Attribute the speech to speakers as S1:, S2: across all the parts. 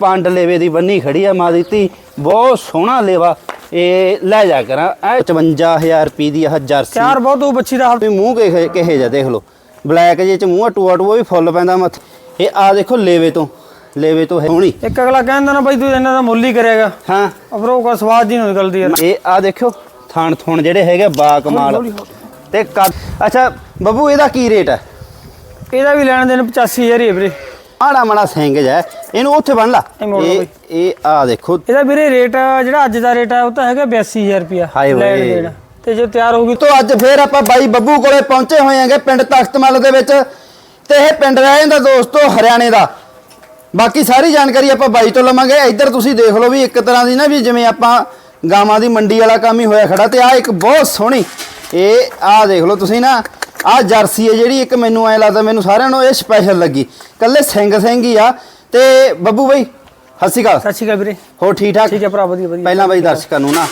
S1: ਪੰਡ ਲੇਵੇ ਦੀ ਬੰਨੀ ਖੜੀ ਆ ਮਾਂ ਦੀ ਧੀ ਬਹੁਤ ਸੋਹਣਾ ਲੇਵਾ। ਇਹ ਲੈ ਜਾ ਕਰਾਂ। ਇਹ 55000 ਰੁਪਏ ਦੀ ਆਹ ਜਰਸੀ।
S2: ਚਾਰ ਬਹੁਤ ਉਹ ਬੱਚੀ ਦਾ
S1: ਵੀ ਮੂੰਹ ਕਿਹੇ ਕਿਹੇ ਜਾ ਦੇਖ ਲਓ। ਬਲੈਕ ਜੇ ਚ ਮੂੰਹ ਟੂਆ ਟੂਆ ਵੀ ਫੁੱਲ ਪੈਂਦਾ ਮੱਥ। ਇਹ ਆ ਦੇਖੋ ਲੇਵੇ ਤੋਂ। ਲੇਵੇ ਤੋਂ ਹੋਣੀ।
S2: ਇੱਕ ਅਗਲਾ ਕਹਿੰਦਾ ਨਾ ਬਾਈ ਤੂੰ ਇਹਨਾਂ ਦਾ ਮੁੱਲ ਹੀ ਕਰੇਗਾ
S1: ਹਾਂ।
S2: ਅਫਰ ਉਹ ਕਾ ਸਵਾਦ ਜੀ ਨਹੀਂ ਨਿਕਲਦੀ ਯਾਰ
S1: ਇਹ ਆ ਦੇਖਿਓ ਥਾਣ ਥੁਣ ਜਿਹੜੇ ਹੈਗੇ ਬਾ ਕਮਾਲ ਤੇ ਅੱਛਾ ਬੱਬੂ ਇਹਦਾ ਕੀ ਰੇਟ ਹੈ
S2: ਇਹਦਾ ਵੀ ਲੈਣ ਦੇਣ 85000 ਹੀ ਹੈ ਵੀਰੇ।
S1: ਆੜਾ ਮੜਾ ਸਿੰਘ ਹੈ। ਇਹਨੂੰ ਉੱਥੇ ਬੰਨ ਲਾ।
S2: ਇਹ ਮੋੜ ਲਓ
S1: ਇਹ
S2: ਬਈ।
S1: ਇਹ ਆ ਦੇਖੋ।
S2: ਇਹਦਾ ਵੀਰੇ ਰੇਟ ਜਿਹੜਾ ਅੱਜ ਦਾ ਰੇਟ ਹੈ ਉਹ ਤਾਂ ਹੈਗਾ 82000 ਰੁਪਿਆ
S1: ਹਾਏ
S2: ਲੈਣ। ਦੇਣ। ਤੇ ਜੋ ਤਿਆਰ ਹੋ ਗਈ
S1: ਤੋਂ ਅੱਜ ਫੇਰ ਆਪਾਂ ਬਾਈ ਬੱਬੂ ਕੋਲੇ ਪਹੁੰਚੇ ਹੋਏ ਆਂਗੇ ਪਿੰਡ ਤਖਤਮਲ ਦੇ ਵਿੱਚ। ਤੇ ਇਹ ਪਿੰਡ ਰਹਿ ਜਾਂਦਾ ਦੋਸਤੋ ਹਰਿਆਣੇ ਦਾ। ਬਾਕੀ ਸਾਰੀ ਜਾਣਕਾਰੀ ਆਪਾਂ ਬਾਈ ਤੋਂ ਲਵਾਂਗੇ। ਇੱਧਰ ਤੁਸੀਂ ਦੇਖ ਲਓ ਵੀ ਇੱਕ ਤਰ੍ਹਾਂ ਦੀ ਨਾ ਵੀ ਜਿਵੇਂ ਆਪਾਂ ਗਾਵਾਂ ਦੀ ਮੰਡੀ ਵਾਲਾ ਕੰਮ ਹੀ ਹੋਇਆ ਖੜਾ। ਤੇ ਆ ਇੱਕ ਬਹੁਤ ਸੋਹਣੀ। ਇਹ ਆ ਦੇਖ ਲਓ ਤੁਸੀਂ ਨਾ। ਆ ਜਰਸੀ ਹੈ ਜਿਹੜੀ ਇੱਕ ਮੈਨੂੰ ਐ ਲੱਗਦਾ ਮੈਨੂੰ ਸਾਰਿਆਂ ਨੂੰ ਇਹ ਸਪੈਸ਼ਲ ਲੱਗੀ। ਕੱਲੇ ਸਿੰਘ ਸਿੰਘ ਹੀ ਆ ਤੇ ਬੱਬੂ ਬਾਈ ਸ਼੍ਰੀ ਅਕਾਲ।
S2: ਸਤਿ ਸ਼੍ਰੀ ਅਕਾਲ ਵੀਰੇ।
S1: ਹੋ ਠੀਕ ਠਾਕ?
S2: ਠੀਕ ਹੈ ਭਰਾ ਵਧੀਆ ਵਧੀਆ।
S1: ਪਹਿਲਾਂ ਬਾਈ ਦਰਸ਼ਕਾਂ ਨੂੰ ਨਾ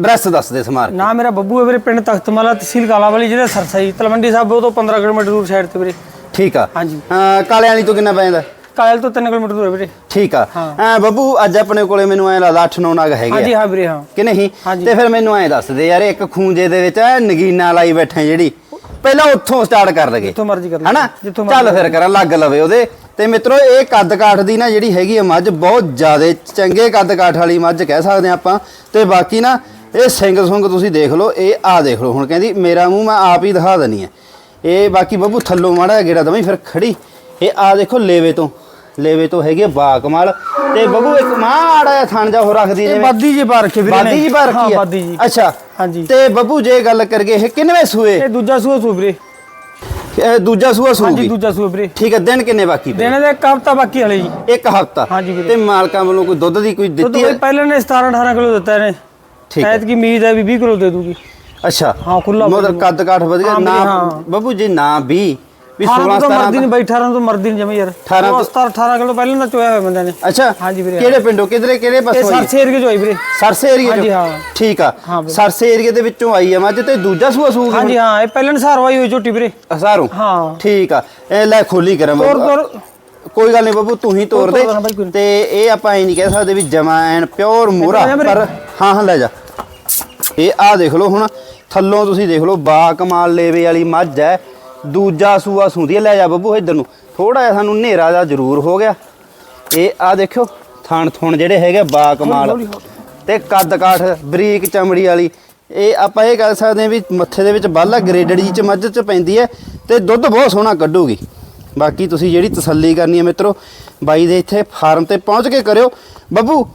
S1: ਡਰੈਸ ਦੱਸ ਦੇ ਸਮਾਰ
S2: ਨਾ ਮੇਰਾ ਬੱਬੂ ਹੈ ਵੀਰੇ ਪਿੰਡ ਤਖਤਮਾਲਾ ਤਹਿਸੀਲ ਕਾਲਾਵਾਲੀ ਜ਼ਿਲ੍ਹਾ ਸਰਸਾ ਜੀ ਤਲਵੰਡੀ ਸਾਹਿਬ ਉਹ ਤੋਂ 15 ਕਿਲੋਮੀਟਰ ਦੂਰ ਸਾਈਡ ਤੇ ਵੀਰੇ।
S1: ਠੀਕ ਆ।
S2: ਹਾਂਜੀ।
S1: ਕਾਲੇ ਵਾਲੀ ਤੋਂ ਕਿੰਨਾ ਪੈ ਜਾਂਦਾ?
S2: ਕਾਇਲ ਤੋਂ 3 ਕਿਲੋਮੀਟਰ ਦੂਰ ਹੈ ਵੀਰੇ।
S1: ਠੀਕ ਆ।
S2: ਹਾਂ।
S1: ਬੱਬੂ ਅੱਜ ਆਪਣੇ ਕੋਲੇ ਮੈਨੂੰ ਐ ਲੱਗਦਾ 8-9 ਨਗ ਹੈਗੇ
S2: ਹਾਂਜੀ ਹਾਂ ਵੀਰੇ ਹਾਂ।
S1: ਕਿ ਨਹੀਂ। ਤੇ ਫਿਰ ਮੈਨੂੰ ਐ ਦੱਸ ਦੇ ਯਾਰ ਇੱਕ ਖੂੰਜੇ ਦੇ ਵਿੱਚ ਨਗੀਨਾ ਲਾਈ ਬੈਠੇ ਜਿਹੜੀ। ਪਹਿਲਾਂ ਉੱਥੋਂ ਸਟਾਰਟ ਕਰ ਲਗੇ
S2: ਜਿੱਥੋਂ ਮਰਜ਼ੀ ਕਰ ਲਓ।
S1: ਹਨਾ?
S2: ਜਿੱਥੋਂ
S1: ਚੱਲ
S2: ਮਰਜ਼ੀ
S1: ਫਿਰ ਕਰਾਂ ਲੱਗ ਲਵੇ ਉਹਦੇ। ਤੇ ਮਿੱਤਰੋ ਇਹ ਕੱਦ ਕਾਠ ਦੀ ਨਾ ਜਿਹੜੀ ਹੈਗੀ ਆ ਮੱਝ ਬਹੁਤ ਜ਼ਿਆਦਾ ਚੰਗੇ ਕੱਦ ਕਾਠ ਵਾਲੀ ਮੱਝ ਕਹਿ ਸਕਦੇ ਆ ਆਪਾਂ। ਤੇ ਬਾਕੀ ਨਾ ਇਹ ਸਿੰਘ ਸੁੰਗ ਤੁਸੀਂ ਦੇਖ ਲਓ ਇਹ ਆ ਦੇਖ ਲਓ। ਹੁਣ ਕਹਿੰਦੀ ਮੇਰਾ ਮੂੰਹ ਮੈਂ ਆਪ ਹੀ ਦਿਖਾ ਦਨੀ ਆ ਇਹ ਬਾਕੀ ਬੱਬੂ ਥੱਲੋਂ ਮਾੜਾ ਜਿਹਾ ਗੇੜਾ ਦਵੇਂ ਫਿਰ ਖੜੀ। ਇਹ ਆ ਦੇਖੋ ਲੇਵੇ ਤੋਂ। ਲੇਵੇ ਤੋਂ ਹੈਗੇ ਬਾ ਕਮਾਲ ਤੇ ਬੱਬੂ ਇੱਕ ਮਾੜਾ ਜਿਹਾ ਥਣ ਜਾ ਹੋ ਰੱਖਦੀ
S2: ਇਹ
S1: ਜਿਵੇਂ
S2: ਬਾਦੀ ਜੀ ਪਾ ਰੱਖੇ ਵੀਰੇ
S1: ਬਾਦੀ ਜੀ ਪਾ
S2: ਹਾਂ
S1: ਰੱਖੀ ਆ।
S2: ਬਾਦੀ ਜੀ
S1: ਅੱਛਾ।
S2: ਹਾਂਜੀ।
S1: ਤੇ ਬੱਬੂ ਜੇ ਗੱਲ ਕਰਗੇ ਇਹ ਕਿੰਨਵੇਂ ਸੂਏ?
S2: ਇਹ ਦੂਜਾ ਸੂਆ ਸੂ ਵੀਰੇ।
S1: ਇਹ ਦੂਜਾ ਸੂਆ
S2: ਹਾਂਜੀ
S1: ਸੂਗੀ
S2: ਦੂਜਾ ਸੂਆ ਵੀਰੇ।
S1: ਠੀਕ ਹੈ ਦਿਨ ਕਿੰਨੇ ਬਾਕੀ ਪਏ?
S2: ਦੇਣੇ ਦਾ ਹਫਤਾ ਬਾਕੀ ਹਲੇ ਜੀ।
S1: ਇੱਕ ਹਫਤਾ?
S2: ਹਾਂਜੀ ਵੀਰੇ।
S1: ਤੇ ਮਾਲਕਾਂ ਵੱਲੋਂ ਕੋਈ ਦੁੱਧ ਦੀ ਕੋਈ
S2: ਦੁੱਧ
S1: ਦਿੱਤੀ ਹੈ?
S2: ਪਹਿਲਾਂ ਨੇ 17 18 ਕਿਲੋ ਦਿੱਤਾ ਇਹਨੇ।
S1: ਠੀਕ ਹੈ।
S2: ਐਤ ਕੀ ਉਮੀਦ ਹੈ ਵੀ 20 ਕਿਲੋ ਦੇ ਦੂਗੀ।
S1: ਅੱਛਾ।
S2: ਹਾਂ, ਖੁੱਲਾ ਬੋਲੀ।
S1: ਕੱਦ ਕਾਠ ਵਧੀਆ
S2: ਹਾਂ,
S1: ਨਾ
S2: ਹਾਂ।
S1: ਬੱਬੂ ਜੀ ਨਾ 20 ਵੀ
S2: ਹਾਂ
S1: 16
S2: ਤੋਂ
S1: 17
S2: ਮਰਦੀ ਨਹੀਂ 18 ਤੋਂ ਮਰਦੀ ਨਹੀਂ ਜਮੇ ਯਾਰ।
S1: 18 ਤੋਂ-
S2: 17 18 ਕਿਲੋ ਪਹਿਲਾਂ ਦਾ ਚੋਇਆ ਹੋਇਆ ਬੰਦਿਆਂ ਨੇ।
S1: ਅੱਛਾ
S2: ਹਾਂਜੀ ਵੀਰੇ।
S1: ਕਿਹੜੇ ਪਿੰਡੋਂ ਕਿਧਰੇ ਕਿਹੜੇ
S2: ਇਹ
S1: ਪਾਸੋਂ ਆਈ?
S2: ਸਰਸੇ ਏਰੀਏ ਚ ਹੋਈ ਵੀਰੇ।
S1: ਸਰਸੇ ਏਰੀਏ
S2: ਹਾਂਜੀ, ਹਾਂ।
S1: ਠੀਕ ਆ। ਸਰਸੇ ਏਰੀਏ ਦੇ ਵਿੱਚੋਂ ਆਈ ਆ ਮੱਝ ਤੇ ਦੂਜਾ ਸੂਆ ਸੂਗੀ
S2: ਹਾਂਜੀ ਹਾਂ ਇਹ ਪਹਿਲਾਂ ਸਾਰ ਵਾਈ ਹੋਈ ਝੋਟੀ ਵੀਰੇ।
S1: ਹਸਾਰੂ
S2: ਹਾਂ।
S1: ਠੀਕ ਆ। ਇਹ ਲੈ ਖੋਲੀ ਕਰਾਂ
S2: ਤੋਰ। ਤੋਰ।
S1: ਕੋਈ ਗੱਲ ਨਹੀਂ ਬੱਬੂ ਤੂੰ ਹੀ ਤੋਰ ਦੇ। ਤੇ ਇਹ ਆਪਾਂ ਐ ਨਹੀਂ ਕਹਿ ਸਕਦੇ ਵੀ ਜਮਾ ਐਨ ਪਿਓਰ ਮੋਰਾ। ਪਰ ਹਾਂ ਹਾਂ ਲੈ ਜਾ। ਇਹ ਆ ਦੇਖ ਲਓ ਹੁਣ ਥੱਲੋਂ ਤੁਸੀਂ ਦੇਖ ਲਓ ਬਾ ਕਮਾਲ ਲੇਵੇ ਵਾਲੀ ਮੱਝ ਹੈ। ਦੂਜਾ ਸੂਆ ਸੁੰਦੀ ਲੈ ਜਾ ਬੱਬੂ ਇੱਧਰ ਨੂੰ। ਥੋੜਾ ਜਿਹਾ ਸਾਨੂੰ ਹਨੇਰਾ ਜਿਹਾ ਜ਼ਰੂਰ ਹੋ ਗਿਆ। ਇਹ ਆ ਦੇਖਿਓ ਥਾਣ ਥੁਣ ਜਿਹੜੇ ਹੈਗੇ ਬਾ ਕਮਾਲ ਤੇ ਕੱਦ ਕਾਠ ਬਰੀਕ ਚਮੜੀ ਵਾਲੀ। ਇਹ ਆਪਾਂ ਇਹ ਕਹਿ ਸਕਦੇ ਹਾਂ ਵੀ ਮੱਥੇ ਦੇ ਵਿੱਚ ਬਾਲਾ ਗ੍ਰੇਡਡ ਜੀ ਚ ਮੱਝ ਚ ਪੈਂਦੀ ਹੈ ਤੇ ਦੁੱਧ ਬਹੁਤ ਸੋਹਣਾ ਕੱਢੂਗੀ। ਬਾਕੀ ਤੁਸੀਂ ਜਿਹੜੀ ਤਸੱਲੀ ਕਰਨੀ ਹੈ ਮਿੱਤਰੋ ਬਾਈ ਦੇ ਇੱਥੇ ਫਾਰਮ ਤੇ ਪਹੁੰਚ ਕੇ ਕਰਿਓ। ਬੱਬੂ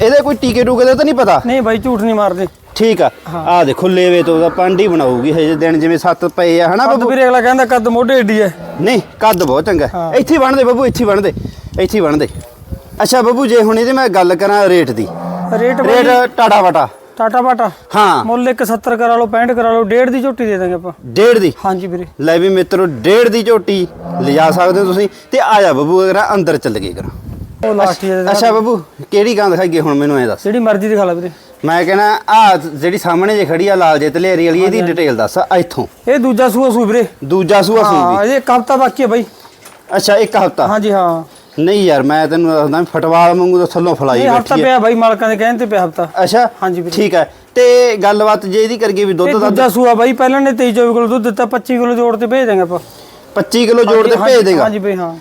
S1: ਇਹਦੇ ਕੋਈ ਟੀਕੇ ਟੂਕੇ ਦਾ ਤਾਂ ਨਹੀਂ ਪਤਾ?
S2: ਨਹੀਂ ਬਾਈ ਝੂਠ ਨਹੀਂ ਮਾਰਦੇ।
S1: ਠੀਕ ਆ। ਆ ਦੇਖੋ ਲੇਵੇ ਤੋਂ ਦਾ ਪਾਂਡੀ ਬਣਾਉਗੀ ਹਜੇ ਦਿਨ ਜਿਵੇਂ ਸੱਤ ਪਏ ਆ ਹਨਾ ਬੱਬੂ?
S2: ਵੀਰੇ ਅਗਲਾ ਕਹਿੰਦਾ ਕੱਦ ਮੋਢੇ ਏਡੀ ਹੈ
S1: ਨਹੀਂ ਕੱਦ ਬਹੁਤ ਚੰਗਾ। ਇੱਥੇ ਬਣਦੇ ਬੱਬੂ ਇੱਥੇ ਬਣਦੇ ਇੱਥੇ ਬਣਦੇ ਅੱਛਾ ਬੱਬੂ ਜੇ ਹੁਣ ਇਹਦੇ ਮੈਂ ਗੱਲ ਕਰਾਂ ਰੇਟ ਦੀ।
S2: ਰੇਟ
S1: ਰੇਟ ਟਾਟਾ ਵਾਟਾ।
S2: ਟਾਟਾ ਬਾਟਾ
S1: ਹਾਂ।
S2: ਮੁੱਲ ਇੱਕ 70 ਕਰਾ ਲਓ 65 ਕਰਾ ਲਓ ਡੇਢ ਦੀ ਝੋਟੀ ਦੇ ਦਾਂਗੇ ਆਪਾਂ।
S1: ਡੇਢ ਦੀ?
S2: ਹਾਂਜੀ ਵੀਰੇ।
S1: ਲੈ ਵੀ ਮਿੱਤਰੋ ਡੇਢ ਦੀ ਝੋਟੀ ਲਿਜਾ ਸਕਦੇ ਹੋ ਤੁਸੀਂ। ਤੇ ਆ ਜਾ ਬੱਬੂ ਅਗਰ ਅੰਦਰ ਚੱਲ ਗਏ ਕਰਾਂ।
S2: ਉਹ ਲਾਸਟ
S1: ਅੱਛਾ ਬੱਬੂ ਕਿਹੜੀ ਗਾਂ ਦਿਖਾਈਏ ਹੁਣ ਮੈਨੂੰ ਐ ਦੱਸ।
S2: ਜਿਹੜੀ ਮਰਜ਼ੀ ਦਿਖਾ ਲੈ ਵੀਰੇ।
S1: ਮੈਂ ਕਹਿੰਦਾ ਆ ਜਿਹੜੀ ਸਾਹਮਣੇ ਜੇ ਖੜੀ ਆ ਲਾਲ ਜੇ ਤਲੇਰੀ ਵਾਲੀ ਇਹਦੀ ਡਿਟੇਲ ਦੱਸ ਇੱਥੋਂ।
S2: ਇਹ ਦੂਜਾ ਸੂਆ ਸੂ ਵੀਰੇ।
S1: ਦੂਜਾ ਸੂਆ
S2: ਹਾਂ ਅਜੇ ਇੱਕ ਹਫਤਾ ਬਾਕੀ ਹੈ ਬਾਈ।
S1: ਅੱਛਾ ਇੱਕ ਹਫਤਾ?
S2: ਹਾਂਜੀ ਹਾਂ।
S1: ਨਹੀਂ ਯਾਰ ਮੈਂ ਤੈਨੂੰ ਦੱਸਦਾ ਫਟਵਾਲ ਵਾਂਗੂ ਤਾਂ ਥੱਲੋਂ ਫਲਾਈ
S2: ਇਹ ਹਫਤਾ
S1: ਬੈਠੀ ਹੈ
S2: ਪਿਆ ਬਾਈ ਮਾਲਕਾਂ ਦੇ ਕਹਿਣ ਤੇ ਪਿਆ ਹਫਤਾ।
S1: ਅੱਛਾ
S2: ਹਾਂਜੀ ਵੀਰੇ।
S1: ਠੀਕ ਹੈ। ਤੇ ਗੱਲਬਾਤ ਜੇ ਇਹਦੀ ਕਰਗੇ ਵੀ
S2: ਇਹ
S1: ਦੁੱਧ। ਦਾ
S2: ਦੂਜਾ ਸੂਆ ਬਾਈ ਪਹਿਲਾਂ ਨੇ 23 24 ਕਿਲੋ ਦੁੱਧ ਦਿੱਤਾ 25 ਕਿਲੋ ਜੋੜ ਤੇ ਭੇਜ ਦਾਂਗੇ ਆਪਾਂ।
S1: 25 ਕਿਲੋ ਜੋੜ
S2: ਹਾਂਜੀ,
S1: ਭੇਜ ਦੇਗਾ।
S2: ਹਾਂਜੀ ਬਈ ਹਾਂ।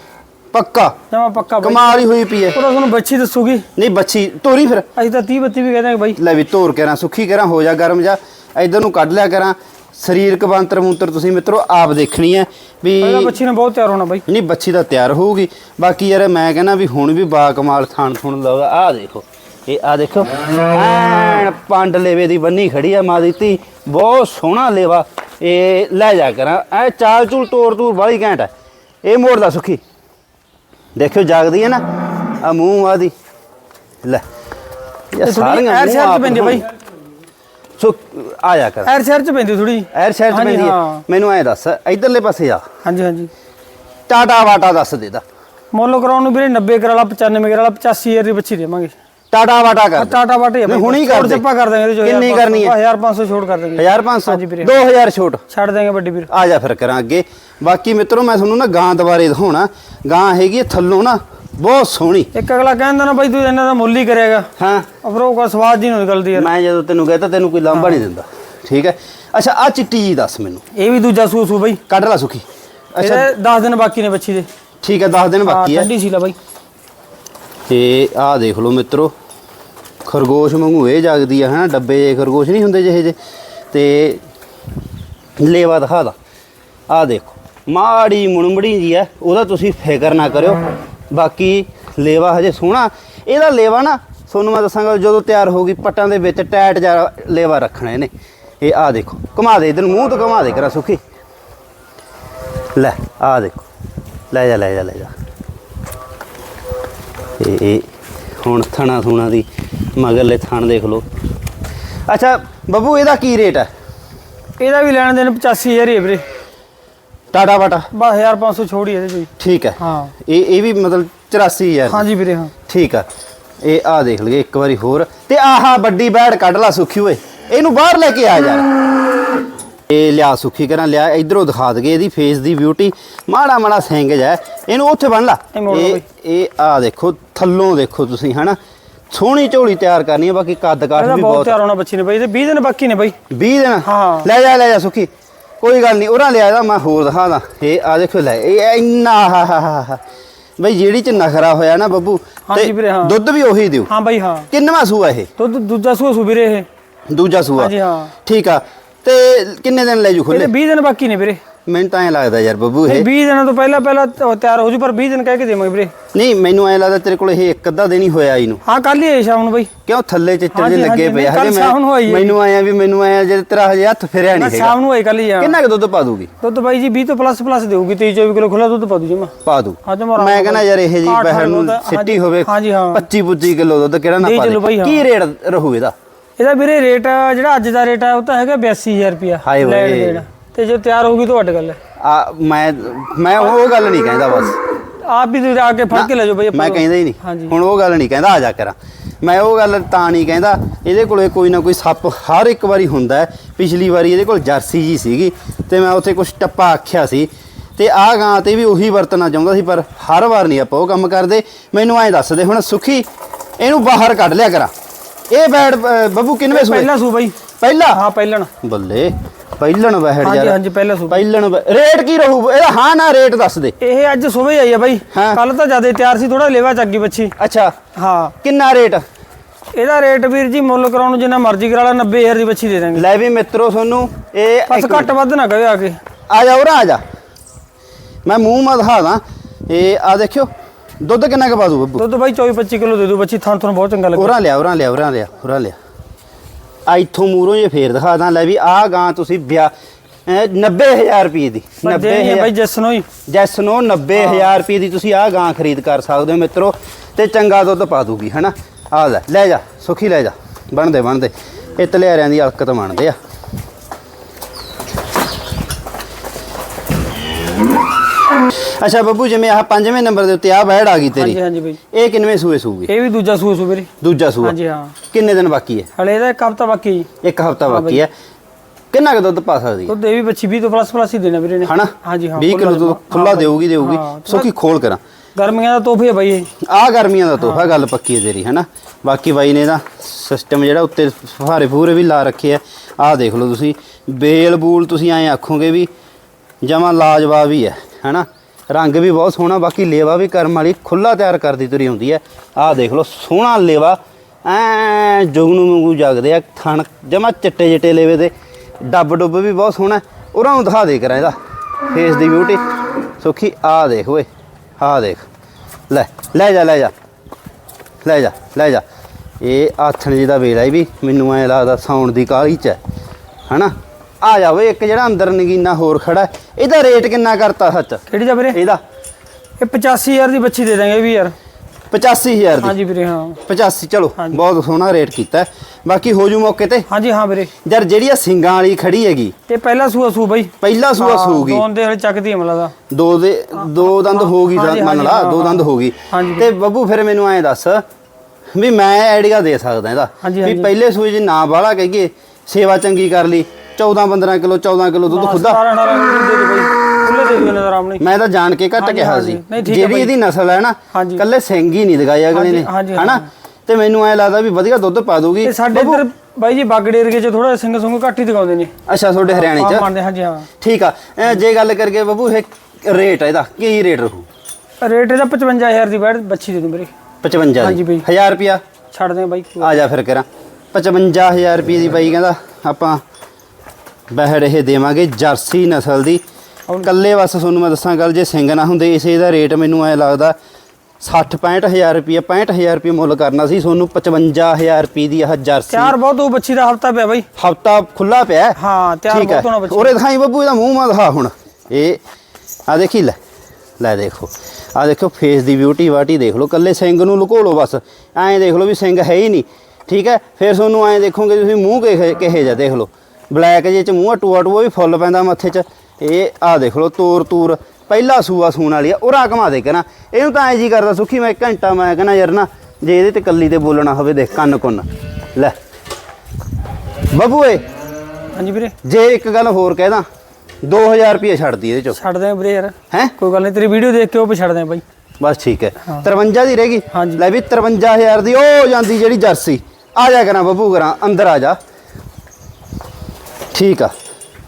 S1: ਪੱਕਾ।
S2: ਜਮਾ ਪੱਕਾ ਬਾਈ।
S1: ਕਮਾਲ ਹੀ ਹੋਈ ਪਈ ਹੈ
S2: ਉਹਦਾ ਤੁਹਾਨੂੰ ਬੱਚੀ ਦੱਸੂਗੀ।
S1: ਨਹੀਂ ਬੱਚੀ ਤੋਰੀ ਫਿਰ।
S2: ਅਸੀਂ ਤਾਂ 30 32 ਵੀ ਕਹਿ ਦਾਂਗੇ ਬਾਈ।
S1: ਲੈ ਵੀ ਤੋਰ ਕਰਾਂ ਸੁੱਖੀ ਕਰਾਂ ਹੋ ਜਾ ਗਰਮ ਜਾ। ਇਧਰ ਨੂੰ ਕੱਢ ਲਿਆ ਕਰਾਂ। ਸਰੀਰਕ ਬੰਤਰ ਮੂੰਤਰ ਤੁਸੀਂ ਮਿੱਤਰੋ ਆਪ ਦੇਖਣੀ ਹੈ ਵੀ
S2: ਇਹਦਾ ਬੱਚੀ ਨੇ ਬਹੁਤ ਤਿਆਰ ਹੋਣਾ ਬਾਈ।
S1: ਨਹੀਂ ਬੱਚੀ ਤਾਂ ਤਿਆਰ ਹੋਊਗੀ। ਬਾਕੀ ਯਾਰ ਮੈਂ ਕਹਿੰਦਾ ਵੀ ਹੁਣ ਵੀ ਬਾ ਕਮਾਲ ਥਾਣ ਥੁਣ ਲਗਾ ਆਹ ਦੇਖੋ ਇਹ ਆ ਦੇਖੋ। ਐਨ ਪੰਡ ਲੇਵੇ ਦੀ ਬੰਨੀ ਖੜੀ ਆ ਮਾਂ ਦੀ ਧੀ। ਬਹੁਤ ਸੋਹਣਾ ਲੇਵਾ। ਇਹ ਲੈ ਜਾ ਕਰਾਂ। ਐ ਚਾਲ ਚੂਲ ਤੋਰ ਤੂਰ ਵਾਲੀ ਘੈਂਟ ਹੈ ਇਹ ਮੋੜ ਦਾ ਸੁਖੀ। ਦੇਖਿਓ ਜਾਗਦੀ ਹੈ ਨਾ ਆ ਮੂੰਹ ਆਦੀ ਲੈ ਇਹ ਸਾਰੀਆਂ
S2: ਐਰ ਸ਼ਹਿਰ ਚ ਪੈਂਦੀ ਬਾਈ।
S1: ਸੋ ਆ ਜਾ ਕਰ।
S2: ਐਰ ਸ਼ਹਿਰ ਚ ਪੈਂਦੀ ਥੋੜੀ
S1: ਐਰ ਸ਼ਹਿਰ ਚ ਪੈਂਦੀ। ਮੈਨੂੰ ਐ ਦੱਸ ਇਧਰਲੇ ਪਾਸੇ ਆ।
S2: ਹਾਂਜੀ ਹਾਂਜੀ।
S1: ਟਾਟਾ ਵਾਟਾ ਦੱਸ ਦੇ ਦਾ
S2: ਮੁੱਲ ਕਰਾਉਣ ਨੂੰ ਵੀਰੇ 90 ਕਰਾ ਲਾ 95 ਕਰਾ ਲਾ 85000 ਦੀ ਬੱਚੀ ਦੇਵਾਂਗੇ।
S1: ਟਾਟਾ ਵਾਟਾ ਕਰ।
S2: ਟਾਟਾ ਬਾਟੇ
S1: ਨਹੀਂ, ਹੁਣੀ ਕਰ ਦੇ।
S2: ਚੱਪਾ ਕਰ ਦਾਂਗੇ ਇਹਦੇ ਚੋਂ
S1: ਕਿੰਨੀ ਕਰਨੀ ਹੈ?
S2: 1500 ਛੋੜ ਕਰ ਦਾਂਗੇ
S1: 1500
S2: ਹਾਂਜੀ ਵੀਰੇ।
S1: 2000 ਛੋਟ।
S2: ਛੱਡ ਦਾਂਗੇ ਵੱਡੀ ਵੀਰ।
S1: ਆ ਜਾ ਫਿਰ ਕਰਾਂ ਅੱਗੇ। ਬਾਕੀ ਮਿੱਤਰੋ ਮੈਂ ਤੁਹਾਨੂੰ ਨਾ ਗਾਂ ਦੁਬਾਰੇ ਦਿਖਾਉਣਾ। ਗਾਂ ਹੈਗੀ ਥੱਲੋਂ ਨਾ ਬਹੁਤ ਸੋਹਣੀ।
S2: ਇੱਕ ਅਗਲਾ ਕਹਿੰਦਾ ਨਾ ਬਾਈ ਤੂੰ ਇਹਨਾਂ ਦਾ ਮੁੱਲ ਹੀ ਕਰੇਗਾ
S1: ਹਾਂ।
S2: ਪਰ ਉਹ ਕੋ ਸਵਾਦ ਜੀ ਨੂੰ ਨਿਕਲਦੀ ਯਾਰ।
S1: ਮੈਂ ਜਦੋਂ ਤੈਨੂੰ ਕਹਤਾ ਤੈਨੂੰ ਕੋਈ ਲਾਂਭਾ ਨਹੀਂ ਦਿੰਦਾ। ਠੀਕ ਹੈ? ਅੱਛਾ ਆ ਚਿੱਟੀ ਜੀ ਦੱਸ ਮੈਨੂੰ।
S2: ਇਹ ਵੀ ਦੂਜਾ ਸੂ ਸੂ ਬਾਈ।
S1: ਕੱਢ ਲੈ ਸੁਖੀ। ਅੱਛਾ।
S2: ਇਹਦੇ 10 ਦਿਨ ਬਾਕੀ ਨੇ ਬੱਚੀ ਦੇ।
S1: ਠੀਕ ਹੈ 10 ਦਿਨ ਬਾਕੀ ਹੈ।
S2: ਠੰਡੀ ਸੀ ਲਾ ਬਾਈ।
S1: ਤੇ ਆਹ ਦੇਖ ਲਓ ਮਿੱਤਰੋ। ਖਰਗੋਸ਼ ਵਾਂਗੂ ਇਹ ਜਾਗਦੀ ਆ ਹਨਾ ਡੱਬੇ ਜਿਹੇ ਖਰਗੋਸ਼ ਨਹੀਂ ਹੁੰਦੇ ਜਿਹੇ ਜੇ ਤੇ ਲੇਵਾ ਦਿਖਾ ਦਾ ਆਹ ਦੇਖੋ, ਮਾੜੀ ਮੁਣਮੜੀ ਜੀ ਆ, ਉਹਦਾ ਤੁਸੀਂ ਫਿਕਰ ਨਾ ਕਰਿਓ। ਬਾਕੀ ਲੇਵਾ ਹਜੇ ਸੋਹਣਾ। ਇਹਦਾ ਲੇਵਾ ਨਾ, ਤੁਹਾਨੂੰ ਮੈਂ ਦੱਸਾਂਗਾ, ਜਦੋਂ ਤਿਆਰ ਹੋ ਗਈ ਪੱਟਾਂ ਦੇ ਵਿੱਚ ਟੈਟ ਜਾ ਲੇਵਾ ਰੱਖਣਾ ਇਹਨੇ। ਇਹ ਆਹ ਦੇਖੋ, ਘੁਮਾ ਦੇ, ਇਧਰ ਮੂੰਹ ਤੋਂ ਘੁਮਾ ਦੇ ਕਰਾ ਸੁਖੀ। ਲੈ, ਆਹ ਦੇਖੋ। ਲੈ ਜਾ ਲੈ ਜਾ ਲੈ ਜਾ। ਇਹ। ਹੁਣ ਥਣਾ ਥੁਣਾ ਦੀ ਮਗਰਲੇ ਥਣ ਦੇਖ ਲਓ। ਅੱਛਾ ਬੱਬੂ ਇਹਦਾ ਕੀ ਰੇਟ ਹੈ?
S2: ਇਹਦਾ ਵੀ ਲੈਣ ਦੇਣ 85000 ਹੀ ਹੈ ਵੀਰੇ।
S1: ਟਾਟਾ ਬਾਟਾ?
S2: ਬਸ 1500 ਛੋੜੀ ਇਹਦੇ ਚੋਂ
S1: ਠੀਕ ਹੈ।
S2: ਹਾਂ।
S1: ਇਹ ਇਹ ਵੀ ਮਤਲਬ 84000
S2: ਹਾਂਜੀ ਵੀਰੇ ਹਾਂ।
S1: ਠੀਕ ਆ। ਇਹ ਆ ਦੇਖ ਲਈਏ ਇੱਕ ਵਾਰੀ ਹੋਰ। ਤੇ ਆਹਾ ਵੱਡੀ ਬੈੜ ਕੱਢ ਲਾ ਸੁਖੀ ਓਏ। ਇਹਨੂੰ ਬਾਹਰ ਲੈ ਕੇ ਆ ਯਾਰ। ਇਹ ਲਿਆ ਸੁਖੀ ਕਰਾਂ ਲਿਆ ਇਧਰੋਂ ਦਿਖਾ ਦਗੇ ਇਹਦੀ ਫੇਸ ਦੀ ਬਿਊਟੀ ਮਾੜਾ ਮਾੜਾ ਸਿੰਗਜ ਹੈ। ਇਹਨੂੰ ਉੱਥੇ ਬੰਨ ਲਾ।
S2: ਇਹ
S1: ਇਹ ਆ ਦੇਖੋ ਥੱਲੋਂ ਦੇਖੋ ਤੁਸੀਂ ਹਨਾ। ਸੋਹਣੀ ਝੋਲੀ ਤਿਆਰ ਕਰਨੀ ਹੈ ਬਾਕੀ ਕੱਦ ਕਾਠ ਵੀ
S2: ਬਹੁਤ
S1: ਬਹੁਤ
S2: ਤਿਆਰ ਹੋਣਾ ਬੱਚੀ ਨੇ ਬਾਈ। ਇਹਦੇ 20 ਦਿਨ ਬਾਕੀ ਨੇ ਬਾਈ।
S1: 20 ਦਿਨ?
S2: ਹਾਂ।
S1: ਲੈ ਜਾ ਲੈ ਜਾ ਸੁਖੀ। ਕੋਈ ਗੱਲ ਨਹੀਂ ਉਹਨਾਂ ਲਿਆ ਇਹਦਾ ਮੈਂ ਹੋਰ ਦਿਖਾਦਾ ਇਹ ਆ ਦੇਖੋ ਲੈ ਇਹ ਇੰਨਾ ਹਾ ਹਾ ਹਾ ਹਾ। ਬਈ ਜਿਹੜੀ ਚ ਨਖਰਾ ਹੋਇਆ ਨਾ ਬੱਬੂ
S2: ਹਾਂ।
S1: ਦੁੱਧ ਵੀ ਉਹੀ ਦਿਓ।
S2: ਹਾਂ ਬਾਈ ਹਾਂ।
S1: ਕਿੰਨਵਾ ਸੂਆ ਇਹ?
S2: ਦੁੱਧ ਦੂਜਾ ਸੂ ਸੂ ਵੀਰੇ ਇਹ।
S1: ਦੂਜਾ ਸੂਆ।
S2: ਹਾਂਜੀ ਹਾਂ।
S1: ਠੀਕ ਆ। ਤੇ ਕਿੰਨੇ ਦਿਨ ਲੈ ਜੂ ਖੁੱਲੇ?
S2: ਇਹਦੇ 20 ਦਿਨ ਬਾਕੀ ਨੇ ਵੀਰੇ।
S1: ਮੈਨੂੰ ਤਾਂ ਐ ਲੱਗਦਾ ਯਾਰ ਬੱਬੂ
S2: ਇਹ
S1: ਇਹ
S2: 20 ਦਿਨਾਂ ਤੋਂ ਪਹਿਲਾਂ ਪਹਿਲਾਂ ਤਿਆਰ ਹੋ ਜੂ ਪਰ 20 ਦਿਨ ਕਹਿ ਕੇ ਦੇਵਾਂਗੇ ਵੀਰੇ।
S1: ਨਹੀਂ ਮੈਨੂੰ ਐ ਲੱਗਦਾ ਤੇਰੇ ਕੋਲ ਇਹ ਇੱਕ ਅੱਧਾ ਦਿਨ ਹੀ ਹੋਇਆ ਇਹਨੂੰ।
S2: ਹਾਂ ਕੱਲ ਹੀ ਆਏ ਸ਼ਾਮ ਨੂੰ ਬਾਈ।
S1: ਕਿਉਂ ਥੱਲੇ
S2: ਹਾਂਜੀ,
S1: ਜੇ ਲੱਗੇ ਪਏ ਹਜੇ ਮੈਂ। ਮੈਨੂੰ ਆਇਆ ਵੀ ਮੈਨੂੰ ਆਇਆ ਜੇ ਤੇਰਾ ਹਜੇ ਹੱਥ ਫਿਰਿਆ ਨਹੀਂ ਹੈਗਾ।
S2: ਸ਼ਾਮ ਨੂੰ ਆਏ ਕੱਲ ਹੀ ਆ
S1: ਕਿੰਨਾ ਕੁ ਦੁੱਧ ਪਾ ਦੂਗੀ?
S2: ਦੁੱਧ ਬਾਈ ਜੀ 20 ਤੋਂ ਪਲੱਸ ਪਲੱਸ ਦੇਊਗੀ 23 24 ਕਿਲੋ ਖੁੱਲਾ ਦੁੱਧ ਪਾ ਦੂ ਜਮਾ
S1: ਪਾ ਦੂ। ਮੈਂ ਕਹਿੰਦਾ ਯਾਰ ਇਹ ਜੀ ਬਹਿਰ ਨੂੰ ਸਿੱਟੀ ਹੋਵੇ
S2: ਹਾਂਜੀ, ਹਾਂ।
S1: 25 25 ਕਿਲੋ ਦੁੱਧ ਕਿਹੜਾ ਨਾ ਪਾ। ਕੀ ਰੇਟ ਰਹੂ ਇਹਦਾ?
S2: ਇਹਦਾ ਵੀਰੇ ਰੇਟ ਜਿਹੜਾ ਅੱਜ ਦਾ ਰੇਟ ਹੈ ਉਹ ਤਾਂ ਹੈਗਾ 82000 ਰੁਪਿਆ
S1: ਹਾਏ ਓਏ।
S2: ਲੈਣ ਦੇਣ। ਤੇ ਜੇ ਤਿਆਰ ਹੋਊਗੀ ਤਾਂ ਅੱਡ ਗੱਲ
S1: ਆ ਮੈਂ ਮੈਂ ਉਹ ਗੱਲ ਨਹੀਂ ਕਹਿੰਦਾ ਬਸ।
S2: ਆਪ ਵੀ ਤੁਸੀਂ ਆ ਕੇ ਫੜ ਕੇ ਲੈ ਜਾਓ ਬਾਈ ਆਪਾਂ
S1: ਮੈਂ। ਕਹਿੰਦਾ ਹੀ ਨਹੀਂ।
S2: ਹਾਂਜੀ।
S1: ਹੁਣ ਉਹ ਗੱਲ ਨਹੀਂ ਕਹਿੰਦਾ ਆ ਜਾ ਕਰਾਂ। ਮੈਂ ਉਹ ਗੱਲ ਤਾਂ ਨਹੀਂ ਕਹਿੰਦਾ ਇਹਦੇ ਕੋਲੇ ਕੋਈ ਨਾ ਕੋਈ ਸੱਪ ਹਰ ਇੱਕ ਵਾਰੀ ਹੁੰਦਾ ਹੈ। ਪਿਛਲੀ ਵਾਰੀ ਇਹਦੇ ਕੋਲ ਜਰਸੀ ਜੀ ਸੀਗੀ ਤੇ ਮੈਂ ਉੱਥੇ ਕੁਝ ਟੱਪਾ ਆਖਿਆ ਸੀ। ਤੇ ਆਹ ਗਾਂ ਤੇ ਵੀ ਉਹੀ ਵਰਤਣਾ ਚਾਹੁੰਦਾ ਸੀ ਪਰ ਹਰ ਵਾਰ ਨਹੀਂ ਆਪਾਂ ਉਹ ਕੰਮ ਕਰਦੇ। ਮੈਨੂੰ ਐਂ ਦੱਸ ਦੇ ਹੁਣ ਸੁਖੀ ਇਹਨੂੰ ਬਾਹਰ ਕੱਢ ਲਿਆ ਕਰਾਂ। ਇਹ ਬੈਡ ਅ, ਬੱਬੂ ਕਿੰਨਵੇਂ ਸੂਏ?
S2: ਪਹਿਲਾ ਸੂ ਬਾਈ।
S1: ਪਹਿਲਾ?
S2: ਹਾਂ ਪਹਿਲਣ।
S1: ਬੱਲੇ ਪਹਿਲਣ
S2: ਹਾਂਜੀ
S1: ਯਾਰ।
S2: ਹਾਂਜੀ ਪਹਿਲਾ ਸੂ।
S1: ਪਹਿਲਣ ਰੇਟ ਕੀ ਰਹੂ? ਇਹਦਾ ਹਾਂ ਨਾ ਰੇਟ ਦੱਸ ਦੇ।
S2: ਇਹ ਅੱਜ ਸਵੇਰ ਆਈ ਆ ਬਾਈ। ਕੱਲ ਤਾਂ ਜ਼ਿਆਦਾ ਤਿਆਰ ਸੀ ਥੋੜਾ ਲੇਵਾ ਚੱਗੀ ਬੱਚੀ।
S1: ਅੱਛਾ।
S2: ਹਾਂ।
S1: ਕਿੰਨਾ ਰੇਟ?
S2: ਇਹਦਾ ਰੇਟ ਵੀਰ ਜੀ ਮੁੱਲ ਕਰਾਉਣ ਨੂੰ ਜਿੰਨਾ ਮਰਜ਼ੀ ਕਰਾ ਲਾ 90000 ਦੀ ਬੱਚੀ ਦੇ ਦਾਂਗੇ।
S1: ਲੈ ਵੀ ਮਿੱਤਰੋ ਤੁਹਾਨੂੰ ਇਹ
S2: ਬਸ ਘੱਟ ਵੱਧ ਨਾ ਕਹੇ ਆ ਕੇ।
S1: ਆ ਜਾ ਉਰਾ ਆ ਜਾ। ਮੈਂ ਮੂੰਹ ਮਾ ਦਿਖਾ ਦਾਂ। ਇਹ ਆ ਦੇਖਿਓ। ਦੁੱਧ ਕਿੰਨਾ ਕੁ ਪਾ ਦੂ ਬੱਬੂ?
S2: ਦੁੱਧ ਬਾਈ 24 25 ਕਿਲੋ ਦੇ ਦੂ ਬੱਚੀ ਥਣ ਥਣ ਬਹੁਤ ਚੰਗਾ ਲੱਗਾ।
S1: ਉਰਾ ਲਿਆ ਉਰਾ ਲਿਆ ਉਰਾ ਲਿਆ ਉਰਾ ਲਿਆ। ਆ ਇੱਥੋਂ ਮੂਰੋਂ ਜੇ ਫੇਰ ਦਿਖਾ ਦਾਂ ਲੈ ਵੀ ਆ ਗਾਂ ਤੁਸੀਂ ਅਹ 90000 ਰੁਪਏ ਦੀ
S2: ਪਰ ਦੇਣੀ ਹੈ
S1: 90000
S2: ਬਾਈ ਜਸਨੋ ਹੀ।
S1: ਜੈਸ ਨੂੰ 90000 ਰੁਪਏ ਦੀ ਤੁਸੀਂ ਆ ਗਾਂ ਖਰੀਦ ਕਰ ਸਕਦੇ ਹੋ ਮਿੱਤਰੋ ਤੇ ਚੰਗਾ ਦੁੱਧ ਪਾ ਦੂਗੀ ਹਨਾ? ਆ ਲੈ ਲੈ ਜਾ ਸੁਖੀ ਲੈ ਜਾ ਬਣਦੇ ਬਣਦੇ। ਇਹ ਤਲਿਆਰਿਆਂ ਦੀ ਹਲਕਤ ਮੰਨਦੇ ਆ। ਅੱਛਾ ਬੱਬੂ ਜਿਵੇਂ ਆਹ ਪੰਜਵੇਂ ਨੰਬਰ ਦੇ ਉੱਤੇ ਆ ਬੈੜ ਆ ਗਈ ਤੇਰੀ।
S2: ਹਾਂਜੀ ਹਾਂਜੀ ਬਾਈ।
S1: ਇਹ ਕਿੰਨਵੇਂ ਸੂਏ ਸੂਗੀ?
S2: ਇਹ ਵੀ ਦੂਜਾ ਸੂ ਸੂ ਵੀਰੇ
S1: ਦੂਜਾ ਸੂਆ।
S2: ਹਾਂਜੀ ਹਾਂ।
S1: ਕਿੰਨੇ ਦਿਨ ਬਾਕੀ ਹੈ?
S2: ਹਲੇ ਇਹਦਾ ਇੱਕ ਹਫਤਾ ਬਾਕੀ ਜੀ।
S1: ਇੱਕ ਹਫਤਾ ਬਾਕੀ ਹੈ। ਕਿੰਨਾ ਕੁ ਦੁੱਧ ਪਾ ਸਕਦੀ ਹੈ?
S2: ਦੁੱਧ ਇਹ ਵੀ ਬੱਚੀ 20 ਤੋਂ ਪਲੱਸ ਪਲੱਸ ਹੀ ਦੇਣਾ ਵੀਰੇ ਨੇ।
S1: ਹਨਾ?
S2: ਹਾਂਜੀ ਹਾਂ
S1: 20 ਕਿਲੋ ਦੁੱਧ ਖੁੱਲਾ ਦੇਊਗੀ ਦੇਊਗੀ। ਸੁਖੀ ਖੋਲ ਕਰਾਂ।
S2: ਗਰਮੀਆਂ ਦਾ ਤੋਹਫੇ ਹੈ ਬਾਈ ਇਹ।
S1: ਆ ਗਰਮੀਆਂ ਦਾ ਤੋਹਫਾ ਗੱਲ ਪੱਕੀ ਹੈ ਤੇਰੀ ਹੈਨਾ? ਬਾਕੀ ਬਾਈ ਨੇ ਇਹਦਾ ਸਿਸਟਮ ਜਿਹੜਾ ਉੱਤੇ ਫੁਹਾਰੇ ਫੂਰੇ ਵੀ ਲਾ ਰੱਖੇ ਆ। ਆਹ ਦੇਖ ਲਓ ਤੁਸੀਂ। ਬੇਲ ਬੂਲ ਤੁਸੀਂ ਐਂ ਆਖੋਗੇ ਵੀ ਜਮਾ ਲਾਜਵਾਬ ਹੀ ਹੈ। ਹੈਨਾ? ਰੰਗ ਵੀ ਬਹੁਤ ਸੋਹਣਾ, ਬਾਕੀ ਲੇਵਾ ਵੀ ਕਰਮ ਵਾਲੀ ਖੁੱਲਾ ਤਿਆਰ ਕਰਦੀ ਤੁਰੀ ਹੁੰਦੀ ਹੈ ਆਹ ਦੇਖ ਲਓ, ਸੋਹਣਾ ਲੇਵਾ। ਐ ਜੁਗਨੂ ਵਾਂਗੂ ਜਗਦੇ ਆ, ਥਣ ਜਮਾ ਚਿੱਟੇ ਚਿੱਟੇ ਲੇਵੇ ਦੇ। ਡੱਬ ਡੁੱਬ ਵੀ ਬਹੁਤ ਸੋਹਣਾ ਉਹਨਾਂ ਨੂੰ ਦਿਖਾ ਦੇ ਕਰਾਂ ਇਹਦਾ ਫੇਸ ਦੀ ਬਿਊਟੀ ਸੁਖੀ, ਆਹ ਦੇਖ ਓਏ, ਆਹ ਦੇਖ। ਲੈ ਲੈ ਜਾ ਲੈ ਜਾ। ਲੈ ਜਾ ਲੈ ਜਾ। ਇਹ ਆਥਣ ਜੀ ਦਾ ਵੇਲਾ ਵੀ, ਮੈਨੂੰ ਐ ਲੱਗਦਾ ਸੌਣ ਦੀ ਕਾਹਲੀ ਚ ਹੈ ਹਨਾ? ਆ ਜਾ ਓਏ ਇੱਕ ਜਿਹੜਾ ਅੰਦਰ ਨਗੀਨਾ ਹੋਰ ਖੜਾ ਹੈ, ਇਹਦਾ ਰੇਟ ਕਿੰਨਾ ਕਰਤਾ ਸੱਚ?
S2: ਕਿਹੜੀ ਦਾ ਵੀਰੇ?
S1: ਇਹਦਾ।
S2: ਇਹ 85000 ਦੀ ਬੱਚੀ ਦੇ ਦਾਂਗੇ ਇਹ ਵੀ ਯਾਰ
S1: 85000 ਦੀ?
S2: ਹਾਂਜੀ ਵੀਰੇ ਹਾਂ।
S1: 85 ਚਲੋ
S2: ਹਾਂਜੀ।
S1: ਬਹੁਤ ਸੋਹਣਾ ਰੇਟ ਕੀਤਾ ਹੈ। ਬਾਕੀ ਹੋ ਜੂ ਮੌਕੇ ਤੇ?
S2: ਹਾਂਜੀ ਹਾਂ ਵੀਰੇ।
S1: ਯਾਰ ਜਿਹੜੀ ਆ ਸਿੰਗਾਂ ਵਾਲੀ ਖੜੀ ਹੈਗੀ।
S2: ਇਹ ਪਹਿਲਾ ਸੂਆ ਸੂ ਬਾਈ।
S1: ਪਹਿਲਾ ਸੂਆ ਸੂਗੀ।
S2: ਦੋਨ ਦੇ ਹਲੇ ਚੱਕਦੀ ਹਮਲਾ ਦਾ।
S1: ਦੋ ਦੇ ਦੋ ਦੰਦ ਹੋ ਗਈ
S2: ਹਾਂਜੀ,
S1: ਮੰਨ
S2: ਹਾਂਜੀ,
S1: ਲਾ
S2: ਹਾਂ,
S1: ਦੋ ਦੰਦ ਹੋ ਗਈ।
S2: ਹਾਂਜੀ।
S1: ਤੇ ਬੱਬੂ ਫਿਰ ਮੈਨੂੰ ਐਂ ਦੱਸ ਵੀ ਮੈਂ ਆਈਡੀਆ ਦੇ ਸਕਦਾ ਇਹਦਾ
S2: ਹਾਂਜੀ,
S1: ਵੀ
S2: ਹਾਂਜੀ।
S1: ਪਹਿਲੇ ਸੂਏ 'ਚ ਨਾ ਬਾਹਲਾ ਕਹੀਏ ਸੇਵਾ ਚੰਗੀ ਕਰ ਲਈ। 14 15 ਕਿਲੋ 14 ਕਿਲੋ ਦੁੱਧ ਖੁੱਦਾ
S2: 17 18 ਕਿਲੋ ਦੇ ਦੇ ਬਾਈ। ਖੁੱਲੇ ਦੇ ਦਿਓ ਨਜ਼ਰ ਆਮਣੇ
S1: ਮੈਂ ਤਾਂ ਜਾਣ ਕੇ ਘੱਟ ਕਿਹਾ। ਸੀ। ਜਿਹੜੀ। ਇਹਦੀ ਨਸਲ ਹੈ ਨਾ। ਕੱਲੇ ਸਿੰਘ ਹੀ ਨਹੀਂ ਦਿਖਾਏ ਅਗਲੇ ਨੇ ਹਨਾ? ਤੇ ਮੈਨੂੰ ਐ ਲੱਗਦਾ ਵੀ ਵਧੀਆ ਦੁੱਧ ਪਾ ਦੂਗੀ
S2: ਤੇ ਸਾਡੇ ਇੱਧਰ ਬਾਈ ਜੀ ਬਾਗੜੇ ਏਰੀਏ 'ਚ ਥੋੜਾ ਸਿੰਘ ਸੁੰਗ ਘੱਟ ਹੀ ਦਿਖਾਉਂਦੇ ਨੇ।
S1: ਅੱਛਾ ਤੁਹਾਡੇ ਹਰਿਆਣੇ 'ਚ?
S2: ਮੰਨਦੇ ਹਾਂਜੀ ਹਾਂ।
S1: ਠੀਕ ਆ। ਜੇ ਗੱਲ ਕਰਕੇ ਬੱਬੂ ਇਹ ਰੇਟ ਇਹਦਾ ਕੀ ਰੇਟ ਰਹੂ?
S2: ਰੇਟ ਇਹਦਾ 55000 ਦੀ ਬੈਠ ਬੱਚੀ ਦੇ ਦੂੰ ਵੀਰੇ।
S1: 55
S2: ਹਾਂਜੀ ਬਈ।
S1: 1000 ਰੁਪਿਆ
S2: ਛੱਡ ਦੇ ਬਾਈ।
S1: ਆ ਜਾ ਫਿਰ ਕਰਾਂ। 55000 ਰੁਪਏ ਦੀ ਬਾਈ ਕਹਿੰਦਾ ਆਪਾਂ ਬਹਿੜ ਇਹ ਦੇਵਾਂਗੇ ਜਰਸੀ ਨਸਲ ਦੀ। ਕੱਲੇ ਬਸ ਤੁਹਾਨੂੰ ਮੈਂ ਦੱਸਾਂ ਗੱਲ ਜੇ ਸਿੰਘ ਨਾ ਹੁੰਦੇ ਇਸੇ ਦਾ ਰੇਟ ਮੈਨੂੰ ਐ ਲੱਗਦਾ 60 65000 ਰੁਪਏ 65000 ਰੁਪਏ ਮੁੱਲ ਕਰਨਾ ਸੀ ਤੁਹਾਨੂੰ 55000 ਰੁਪਏ ਦੀ ਆਹ ਜਰਸੀ।
S2: ਤਿਆਰ ਬਹੁਤ ਉਹ ਬੱਚੀ ਦਾ ਹਫਤਾ ਪਿਆ ਬਾਈ।
S1: ਹਫਤਾ ਖੁੱਲਾ ਪਿਆ? ਹੈ।
S2: ਤਿਆਰ ਬਹੁਤ ਹੋਣਾ ਬੱਚੀ।
S1: ਉਰੇ ਦਿਖਾਈ ਬੱਬੂ ਇਹਦਾ ਮੂੰਹ ਮਾ ਦਿਖਾ ਹੁਣ। ਇਹ ਆ ਦੇਖੀ ਲੈ ਲੈ ਦੇਖੋ। ਆ ਦੇਖੋ ਫੇਸ ਦੀ ਬਿਊਟੀ ਵਾਟੀ ਦੇਖ ਲਓ ਕੱਲੇ ਸਿੰਘ ਨੂੰ ਲੁਕੋ ਲਓ ਬਸ। ਐਂ ਦੇਖ ਲਓ ਵੀ ਸਿੰਘ ਹੈ ਹੀ ਨਹੀਂ। ਠੀਕ ਹੈ ਫਿਰ ਤੁਹਾਨੂੰ ਐਂ ਦੇਖੋਗੇ ਤੁਸੀਂ ਮੂੰਹ ਕਿਹੇ ਕਿਹੇ ਜਾ ਦੇਖ ਲਓ। ਬਲੈਕ ਜੇ ਚ ਮੂੰਹ ਟੂਆ ਟੂਆ ਵੀ ਫੁੱਲ ਪੈਂਦਾ ਮੱਥੇ 'ਚ। ਇਹ ਆ ਦੇਖ ਲਓ ਤੋਰ ਤੂਰ। ਪਹਿਲਾ ਸੂਆ ਸੂਣ ਵਾਲੀ ਆ ਉਰਾ ਘਮਾ ਦੇ ਕਰਾਂ ਇਹਨੂੰ ਤਾਂ ਐਂ ਜੀ ਕਰਦਾ ਸੁਖੀ ਮੈਂ ਇੱਕ ਘੰਟਾ ਮੈਂ ਕਹਿੰਦਾ ਯਾਰ ਨਾ ਜੇ ਇਹਦੇ ਤੇ ਕੱਲੀ ਤੇ ਬੋਲਣਾ ਹੋਵੇ ਦੇਖ ਕੰਨ ਕੁੰਨ। ਲੈ। ਬੱਬੂ ਏ
S2: ਹਾਂਜੀ ਵੀਰੇ।
S1: ਜੇ ਇੱਕ ਗੱਲ ਹੋਰ ਕਹਿਦਾ 2000 ਰੁਪਏ ਛੱਡਦੀ ਇਹਦੇ ਚੋਂ।
S2: ਛੱਡ ਦੇ ਵੀਰੇ ਯਾਰ।
S1: ਹੈ?
S2: ਕੋਈ ਗੱਲ ਨਹੀਂ ਤੇਰੀ ਵੀਡੀਓ ਦੇਖ ਕੇ ਉਹ ਛੱਡ ਦੇ ਬਾਈ।
S1: ਬਸ ਠੀਕ ਹੈ।
S2: ਹਾਂ।
S1: 53 ਦੀ ਰਹੇਗੀ
S2: ਹਾਂਜੀ।
S1: ਲੈ ਵੀ 53000 ਦੀ ਉਹ ਜਾਂਦੀ ਜਿਹੜੀ ਜਰਸੀ। ਆ ਜਾ ਕਰਾਂ ਬੱਬੂ ਕਰਾਂ ਅੰਦਰ ਆ ਜਾ। ਠੀਕ ਆ।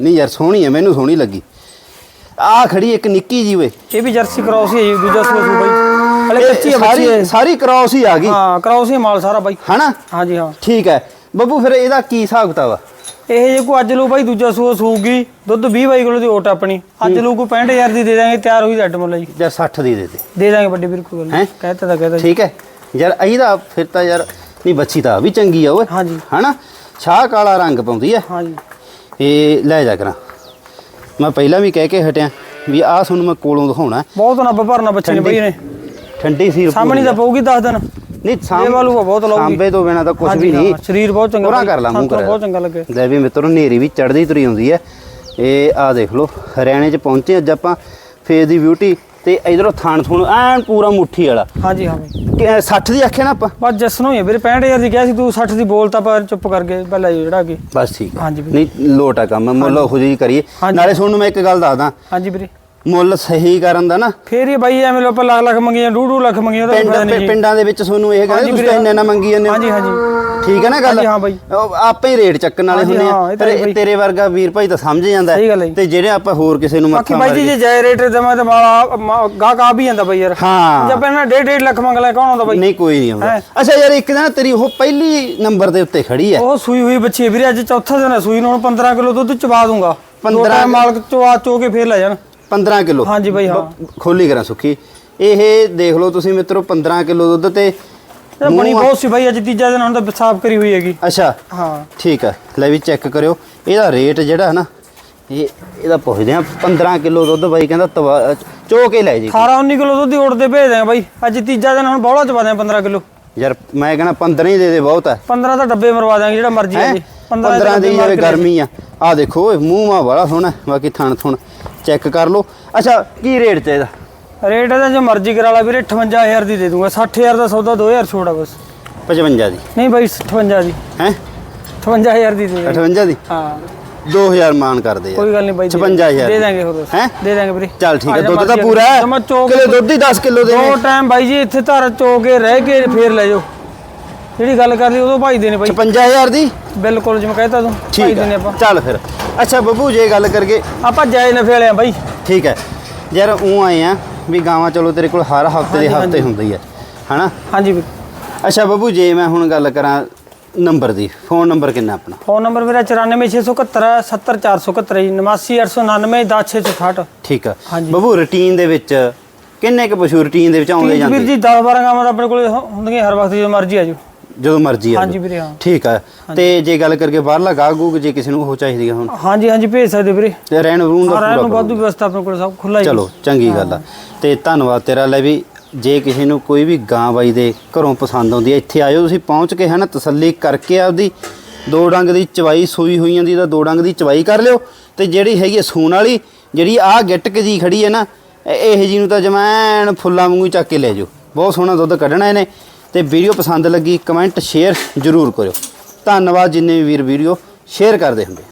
S1: ਨਹੀਂ ਯਾਰ ਸੋਹਣੀ ਹੈ ਮੈਨੂੰ ਸੋਹਣੀ ਲੱਗੀ। ਆ ਖੜੀ ਇੱਕ ਨਿੱਕੀ ਜੀ ਵੇ।
S2: ਇਹ ਵੀ ਜਰਸੀ ਕ੍ਰਾਸ ਹੀ ਹੈ ਜੀ ਦੂਜਾ ਸੂਆ ਸੂ ਬਾਈ। ਹਲੇ
S1: ਇਹ
S2: ਕੱਚੀ ਹੈ
S1: ਸਾਰੀ
S2: ਬੱਚੀ
S1: ਸਾਰੀ ਕ੍ਰਾਸ ਹੀ ਆ ਗਈ।
S2: ਹਾਂ ਕ੍ਰਾਸ ਹੀ ਮਾਲ ਸਾਰਾ ਬਾਈ।
S1: ਹਨਾ?
S2: ਹਾਂਜੀ ਹਾਂ।
S1: ਠੀਕ ਹੈ ਬੱਬੂ ਫਿਰ ਇਹਦਾ ਕੀ ਹਿਸਾਬ ਕਿਤਾਬ ਆ?
S2: ਇਹ ਜੇ ਕੋ ਅੱਜ ਲੋ ਬਾਈ ਦੂਜਾ ਸੂਆ ਸੂਗੀ ਦੁੱਧ 20 ਬਾਈ ਕਿਲੋ ਦੀ ਓਟ ਆਪਣੀ। ਅੱਜ ਲੋ ਕੋ 65000 ਦੀ ਦੇ ਦਾਂਗੇ ਤਿਆਰ ਹੋਈ ਡੱਡ ਮੁੱਲ ਜੀ।
S1: ਜਾਂ 60 ਦੀ ਦੇ ਦੇ।
S2: ਦੇ ਦਾਂਗੇ ਵੱਡੇ ਵੀਰ ਕੋਈ ਗੱਲ
S1: ਹੈਂ?
S2: ਨਹੀਂ ਕਹਿਤਾ ਤਾਂ ਕਹਿਤਾ।
S1: ਠੀਕ ਹੈ ਯਾਰ ਇਹਦਾ ਫਿਰ ਤਾਂ ਯਾਰ ਨਹੀਂ ਬੱਚੀ ਤਾਂ ਵੀ ਚੰਗੀ ਆ ਓਏ।
S2: ਹਾਂਜੀ।
S1: ਹਨਾ? ਛਾਹ ਕਾਲਾ ਰੰਗ ਪਾਉਂਦੀ ਐ
S2: ਹਾਂਜੀ।
S1: ਇਹ ਲੈ ਜਾ ਕਰਾਂ। ਮੈਂ ਪਹਿਲਾਂ ਵੀ ਕਹਿ ਕੇ ਹਟਿਆ ਵੀ ਆਹ ਤੁਹਾਨੂੰ ਮੈਂ ਕੋਲੋਂ ਦਿਖਾਉਣਾ। ਹੈ।
S2: ਬਹੁਤ ਨਾ ਭਰਨਾ ਬੱਚੇ ਨੇ ਬਾਈ ਨੇ
S1: ਠੰਡੀ ਸੀਰ
S2: ਸਾਹਮਣੇ ਤਾਂ ਪਊਗੀ 10 ਦਿਨ।
S1: ਨਹੀਂ
S2: ਇਹ ਵਾਲੂ ਬਹੁਤ ਲਾਊਗੀ।
S1: ਸਾਂਬੇ ਤੋਂ ਬਿਨਾ ਤਾਂ ਕੁਝ ਵੀ ਨਹੀਂ।
S2: ਹਾਂ, ਸਰੀਰ ਬਹੁਤ ਚੰਗਾ
S1: ਪੂਰਾ ਕਰ ਲਾ ਮੂੰਹ ਕਰ।
S2: ਬਹੁਤ ਚੰਗਾ ਲੱਗੇ।
S1: ਲੈ ਵੀ ਮਿੱਤਰੋ ਨੇਰੀ ਵੀ ਚੜਦੀ ਤੁਰੀ ਹੁੰਦੀ ਐ ਇਹ ਆ ਦੇਖ ਲਓ ਹਰਿਆਣੇ ਚ ਪਹੁੰਚੇ ਅੱਜ ਆਪਾਂ। ਫੇਸ ਦੀ ਬਿਊਟੀ ਤੇ ਇਧਰੋਂ ਥਾਣ ਥੂਣ ਐਨ ਪੂਰਾ ਮੁੱਠੀ ਵਾਲਾ।
S2: ਹਾਂਜੀ ਹਾਂ ਬਾਈ
S1: ਕਿ, ਅਹ 60 ਦੀ ਆਖਿਆ ਨਾ ਆਪਾਂ?
S2: ਬਸ ਜਸਨੋਂ ਹੀ ਹੈ ਵੀਰੇ 65000 ਦੀ ਕਿਹਾ ਸੀ ਤੂੰ 60 ਦੀ ਬੋਲਤਾ ਪਰ ਚੁੱਪ ਕਰਕੇ ਪਹਿਲਾਂ ਹੀ ਜਿਹੜਾ ਕਿ
S1: ਬਸ ਠੀਕ ਹੈ
S2: ਹਾਂਜੀ ਵੀਰੇ।
S1: ਨਹੀਂ ਲੋਟ ਆ ਕੰਮ ਮੁੱਲ ਉਹੋ ਜਿਹੀ ਕਰੀਏ।
S2: ਹਾਂਜੀ।
S1: ਨਾਲੇ ਤੁਹਾਨੂੰ ਮੈਂ ਇੱਕ ਗੱਲ ਦੱਸਦਾ।
S2: ਹਾਂਜੀ ਵੀਰੇ।
S1: ਮੁੱਲ ਸਹੀ ਕਰਨ ਦਾ ਨਾ।
S2: ਫੇਰ ਇਹ ਬਾਈ ਐਵੇਂ ਲੋਪਾ ਲੱਖ ਲੱਖ ਮੰਗੀਆਂ ਡੂਢ ਡੂਢ ਲੱਖ ਮੰਗੀਆਂ ਫਾਇਦਾ
S1: ਪਿੰਡ
S2: ਨਹੀਂ। ਜੀ
S1: ਪਿੰਡਾਂ ਦੇ ਵਿੱਚ ਤੁਹਾਨੂੰ ਇਹ ਕਹਿੰਦੇ ਤੁਸੀਂ। ਇੰਨੇ ਨਾ ਮੰਗੀ ਜਾਂਦੇ ਹੋ।
S2: ਹਾਂਜੀ ਹਾਂਜੀ।
S1: ਠੀਕ ਹੈ ਨਾ ਗੱਲ?
S2: ਹਾਂ ਬਾਈ।
S1: ਆਪੇ ਹੀ ਰੇਟ ਚੱਕਣ ਵਾਲੇ ਹੁੰਦੇ
S2: ਹਾਂ,
S1: ਆ
S2: ਤਾਂ
S1: ਪਰ
S2: ਹੈ।
S1: ਤੇਰੇ ਵਰਗਾ ਵੀਰ ਭਾਈ ਤਾਂ ਸਮਝ ਜਾਂਦਾ। ਹੈ।
S2: ਗੱਲ ਹੈ ਜੀ।
S1: ਤੇ ਜਿਹੜੇ ਆਪਾਂ ਹੋਰ ਕਿਸੇ ਨੂੰ ਮੱਥਾ
S2: ਬਾਈ ਜੀ ਜੇ ਜਾਇ ਰੇਟ ਦਮਾ ਤੇ ਮਾਲਾ ਗਾਹਕ ਆ ਵੀ ਜਾਂਦਾ ਬਾਈ ਯਾਰ।
S1: ਹਾਂ।
S2: ਜਦ ਪਹਿਲਾਂ 1.5 1.5 ਲੱਖ ਮੰਗ ਲੈ ਕੌਣ ਆਉਂਦਾ ਬਾਈ?
S1: ਨਹੀਂ ਕੋਈ ਨਹੀਂ ਆਉਂਦਾ।
S2: ਹੈਂ।
S1: ਅੱਛਾ ਯਾਰ ਇੱਕ ਨਾ ਤੇਰੀ ਉਹ ਪਹਿਲੀ ਨੰਬਰ ਦੇ ਉੱਤੇ ਖੜੀ ਹੈ।
S2: ਉਹ ਸੂਈ ਹੋਈ ਬੱਚੀ ਹੈ ਵੀਰੇ ਅੱਜ ਚੌਥਾ ਦਿਨ ਹੈ ਸੂਈ ਨੂੰ ਹੁਣ 15 ਕਿਲੋ ਦੁੱਧ ਚਵਾ ਦੂੰਗਾ।
S1: 15
S2: 15 ਮਾਲਕ ਚਵਾ ਚੋ ਕੇ ਫੇਰ ਲੈ ਜਾਣ।
S1: 15 ਕਿਲੋ।
S2: ਹਾਂਜੀ ਬਾਈ ਹਾਂ।
S1: ਖੋਲੀ ਕਰਾਂ ਸੁੱਖੀ। ਇਹ ਦੇਖ ਲਓ ਤੁਸੀਂ ਮਿੱਤਰੋ 15 ਕਿਲੋ ਦੁੱਧ ਤੇ
S2: ਬਣੀ ਬਹੁਤ ਸੀ ਬਾਈ ਅੱਜ ਤੀਜਾ ਦਿਨ ਹੁਣ ਤਾਂ ਸਾਫ਼ ਕਰੀ ਹੋਈ ਹੈਗੀ।
S1: ਅੱਛਾ।
S2: ਹਾਂ।
S1: ਠੀਕ ਹੈ ਲੈ ਵੀ ਚੈੱਕ ਕਰਿਓ। ਇਹਦਾ ਰੇਟ ਜਿਹੜਾ ਹੈ ਨਾ ਇਹ ਇਹਦਾ ਪੁੱਛਦੇ ਆ 15 ਕਿਲੋ ਦੁੱਧ ਬਾਈ ਕਹਿੰਦਾ ਚੋ ਕੇ ਲੈ ਜੀ।
S2: 18 19 ਕਿਲੋ ਦੁੱਧ ਦੀ ਉੜਦੇ ਭੇਜ ਦਿਆਂਗੇ ਬਾਈ। ਅੱਜ ਤੀਜਾ ਦਿਨ ਹੁਣ ਬੌਲਾ ਚਵਾ ਦਿਆਂ 15 ਕਿਲੋ।
S1: ਯਾਰ ਮੈਂ ਕਹਿੰਦਾ 15 ਹੀ ਦੇ ਦੇ ਬਹੁਤ ਹੈ
S2: 15 ਤਾਂ ਡੱਬੇ ਮਰਵਾ ਦਿਆਂਗੇ ਜਿਹੜਾ ਮਰਜ਼ੀ ਹੈ?
S1: ਹੈਂ?
S2: ਜੀ।
S1: 15 ਦੀ ਜਿਵੇਂ ਗਰਮੀ ਆ। ਆ ਦੇਖੋ ਇਹ ਮੂੰਹ ਮਾ ਬੜਾ ਸੋਹਣਾ ਬਾਕੀ ਥਣ ਥੁਣ ਚੈੱਕ ਕਰ ਲਓ। ਅੱਛਾ ਕੀ ਰੇਟ ਚ ਇਹਦਾ?
S2: ਰੇਟ ਇਹਦਾ ਜੋ ਮਰਜ਼ੀ ਕਰਾ ਲਾ ਵੀਰੇ 58000 ਦੀ ਦੇ ਦੂੰਗਾ। 60000 ਦਾ ਸੌਦਾ 2000 ਛੋੜ ਬਸ।
S1: 55 ਦੀ।
S2: ਨਹੀਂ ਬਾਈ 58 ਦੀ।
S1: ਹੈ?
S2: 58000 ਦੀ ਦੇ ਦੇ
S1: 58 ਦੀ?
S2: ਹਾਂ।
S1: 2000 ਮਾਨ ਕਰਦੇ ਆ
S2: ਕੋਈ ਗੱਲ ਨਹੀਂ ਬਾਈ ਦੇ-
S1: 55000
S2: ਦੇ ਦਾਂਗੇ ਹੋਰ।
S1: ਹੈਂ?
S2: ਦੇ ਦਾਂਗੇ ਵੀਰੇ।
S1: ਚੱਲ ਠੀਕ ਹੈ ਦੁੱਧ ਤਾਂ ਪੂਰਾ ਹੈ। ਕਿਲੋ ਦੁੱਧ ਹੀ 10 ਕਿਲੋ ਦੇ
S2: ਦੋ ਟਾਈਮ ਬਾਈ ਜੀ ਇੱਥੇ ਧਰ ਚੋ ਕੇ ਰਹਿ ਕੇ ਫੇਰ ਲੈ ਜਾਓ। ਜਿਹੜੀ ਗੱਲ ਕਰ ਲਈ ਉਦੋਂ ਭਾਈ ਦੇ ਨੇ ਬਾਈ
S1: 55000 ਦੀ?
S2: ਬਿਲਕੁਲ ਜਿਵੇਂ ਕਹਿਤਾ ਤੂੰ ਭਾਈ
S1: ਠੀਕ
S2: ਦੇ ਨੇ
S1: ਹੈ
S2: ਆਪਾਂ।
S1: ਚੱਲ ਫਿਰ। ਅੱਛਾ ਬੱਬੂ ਜੇ ਗੱਲ ਕਰਗੇ
S2: ਆਪਾਂ ਜਾਇਜ਼ ਨਫੇ ਵਾਲੇ ਆ ਬਾਈ
S1: ਠੀਕ ਹੈ। ਯਾਰ ਉਹ ਆਏ ਆ ਵੀ ਗਾਵਾਂ ਚਲੋ ਤੇਰੇ ਕੋਲ ਹਰ ਹਫ਼ਤੇ ਦੇ
S2: ਹਾਂਜੀ,
S1: ਹਫ਼ਤੇ
S2: ਹਾਂਜੀ।
S1: ਹੁੰਦੀ ਹੈ। ਹਨਾ?
S2: ਹਾਂਜੀ ਵੀਰ
S1: ਅੱਛਾ ਬੱਬੂ ਜੇ ਮੈਂ ਹੁਣ ਗੱਲ ਕਰਾਂ ਨੰਬਰ ਦੀ ਫੋਨ ਨੰਬਰ ਕਿੰਨਾ ਆਪਣਾ?
S2: ਫੋਨ ਨੰਬਰ ਮੇਰਾ 94671 70471 ਜੀ 89499 10668
S1: ਠੀਕ ਆ।
S2: ਹਾਂਜੀ।
S1: ਬੱਬੂ ਰੁਟੀਨ ਦੇ ਵਿੱਚ ਕਿੰਨੇ ਕੁ ਪਸ਼ੂ ਰੁਟੀਨ ਦੇ ਵਿੱਚ ਆਉਂਦੇ
S2: ਵੀਰ
S1: ਜਾਂਦੇ?
S2: ਜੀ 10 12 ਗਾਵਾਂ ਤਾਂ ਆਪਣੇ ਕੋਲ ਹੁੰਦੀਆਂ ਹਰ ਵਕਤ ਜਦੋਂ ਮਰਜ਼ੀ ਆ ਜਾਓ।
S1: ਜਦੋਂ ਮਰਜ਼ੀ ਆ
S2: ਹਾਂਜੀ
S1: ਜਾਓ।
S2: ਵੀਰੇ ਹਾਂ।
S1: ਠੀਕ ਆ। ਤੇ ਜੇ ਗੱਲ ਕਰਕੇ ਬਾਹਰਲਾ ਗਾਹ ਗੂਗ ਜੇ ਕਿਸੇ ਨੂੰ ਉਹ ਚਾਹੀਦੀ ਆ ਹੁਣ?
S2: ਹਾਂਜੀ ਹਾਂਜੀ ਭੇਜ ਸਕਦੇ ਵੀਰੇ।
S1: ਤੇ ਰਹਿਣ ਰੂਣ ਦਾ
S2: ਰਹਿਣ ਨੂੰ ਵਾਧੂ। ਵਿਵਸਥਾ ਆਪਣੇ ਕੋਲ ਸਭ ਖੁੱਲਾ ਹੀ
S1: ਚਲੋ ਚੰਗੀ ਗੱਲ ਆ। ਤੇ ਧੰਨਵਾਦ ਤੇਰਾ ਲੈ ਵੀ ਜੇ ਕਿਸੇ ਨੂੰ ਕੋਈ ਵੀ ਗਾਂ ਬਾਈ ਦੇ ਘਰੋਂ ਪਸੰਦ ਆਉਂਦੀ ਹੈ ਇੱਥੇ ਆਇਓ ਤੁਸੀਂ ਪਹੁੰਚ ਕੇ ਹਨਾ ਤਸੱਲੀ ਕਰਕੇ ਆਪਦੀ ਦੋ ਡੰਗ ਦੀ ਚਵਾਈ ਸੂਈ ਹੋਈਆਂ ਦੀ ਤਾਂ ਦੋ ਡੰਗ ਦੀ ਚਵਾਈ ਕਰ ਲਿਓ। ਤੇ ਜਿਹੜੀ ਹੈਗੀ ਸੂਣ ਵਾਲੀ ਜਿਹੜੀ ਆ ਗਿੱਟਕ ਜੀ ਖੜੀ ਹੈ ਨਾ ਇਹ ਜੀ ਨੂੰ ਤਾਂ ਜਮੈਨ ਫੁੱਲਾਂ ਵਾਂਗੂ ਚੱਕ ਕੇ ਲੈ ਜਾਓ। ਬਹੁਤ ਸੋਹਣਾ ਦੁੱਧ ਕੱਢਣਾ ਇਹਨੇ। ਤੇ ਵੀਡੀਓ ਪਸੰਦ ਲੱਗੀ ਕਮੈਂਟ ਸ਼ੇਅਰ ਜ਼ਰੂਰ ਕਰਿਓ। ਧੰਨਵਾਦ ਜਿੰਨੇ ਵੀ ਵੀਰ ਵੀਡੀਓ ਸ਼ੇਅਰ ਕਰਦੇ ਹੁੰਦੇ